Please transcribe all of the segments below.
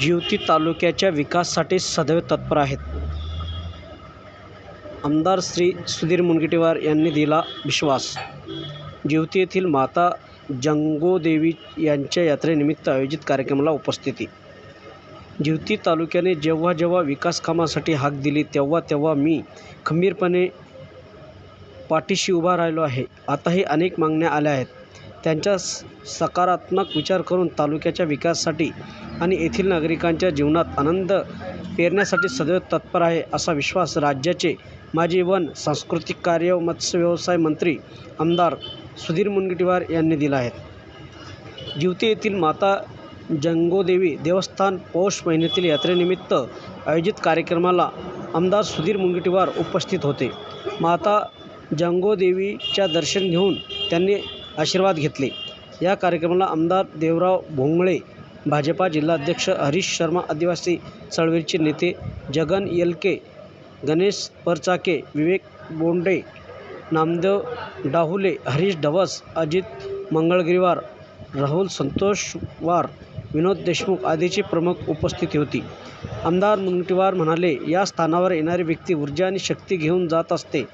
जिवती तालुक्याच्या विकासासाठी सदैव तत्पर आहेत. आमदार श्री सुधीर मुनगंटीवार यांनी दिला विश्वास. जिवती येथील माता जंगोदेवी यांच्या यात्रेनिमित्त आयोजित कार्यक्रमाला उपस्थिती. जिवती तालुक्याने जेव्हा जेव्हा विकास कामासाठी हाक दिली तेव्हा तेव्हा मी खंबीरपणे पाठीशी उभा राहिलो आहे. आताही अनेक मागण्या आल्या आहेत. त्यांच्या स सकारात्मक विचार करून तालुक्याच्या विकासासाठी आणि येथील नागरिकांच्या जीवनात आनंद पेरण्यासाठी सदैव तत्पर आहे असा विश्वास राज्याचे माजी वन सांस्कृतिक कार्य व मत्स्य व्यवसाय मंत्री आमदार सुधीर मुनगंटीवार यांनी दिला आहे. जिवती येथील माता जंगोदेवी देवस्थान पौष महिन्यातील यात्रेनिमित्त आयोजित कार्यक्रमाला आमदार सुधीर मुनगंटीवार उपस्थित होते. माता जंगोदेवीच्या दर्शन घेऊन त्यांनी आशीर्वाद घेतले. या कार्यक्रमाला आमदार देवराव भोंगळे भाजपा जिल्हाध्यक्ष हरीश शर्मा आदिवासी चळवळीचे नेते जगन येलके गणेश परचाके विवेक बोंडे नामदेव डाहुले हरीश ढवस अजित मंगळगिरीवार राहुल संतोषवार विनोद देशमुख आदीची प्रमुख उपस्थिती होती. आमदार मुनगंटीवार म्हणाले या स्थानावर येणारी व्यक्ती ऊर्जा आणि शक्ती घेऊन जात असते.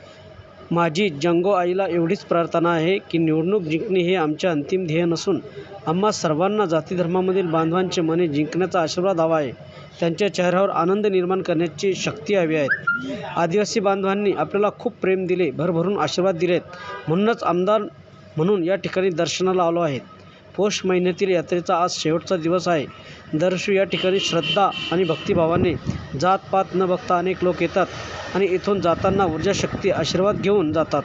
माझी जंगो आईला एवढीच प्रार्थना आहे की निवडणूक जिंकणे हे आमचे अंतिम ध्येय नसून आम्हा सर्वांना जातीधर्मामधील बांधवांचे मने जिंकण्याचा आशीर्वाद हवा आहे. त्यांच्या चेहऱ्यावर आनंद निर्माण करण्याची शक्ती हवी आहे. आदिवासी बांधवांनी आपल्याला खूप प्रेम दिले भरभरून आशीर्वाद दिलेत. म्हणूनच आमदार म्हणून या ठिकाणी दर्शनाला आलो आहे पौष महिन्यातील यात्रेचा आज शेवटचा दिवस आहे. दरवर्षी या ठिकाणी श्रद्धा आणि भक्तिभावाने जातपात न बघता अनेक लोक येतात आणि इथून जाताना ऊर्जा शक्ती आशीर्वाद घेऊन जातात.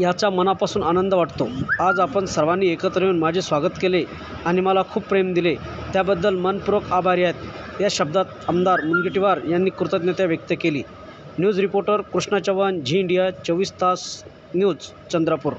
याचा मनापासून आनंद वाटतो. आज आपण सर्वांनी एकत्र येऊन माझे स्वागत केले आणि मला खूप प्रेम दिले. त्याबद्दल मनपूर्वक आभारी आहेत. या शब्दात आमदार मुनगंटीवार यांनी कृतज्ञता व्यक्त केली. News reporter Krishna Chavan Zee India चोवीस तास न्यूज चंद्रपूर.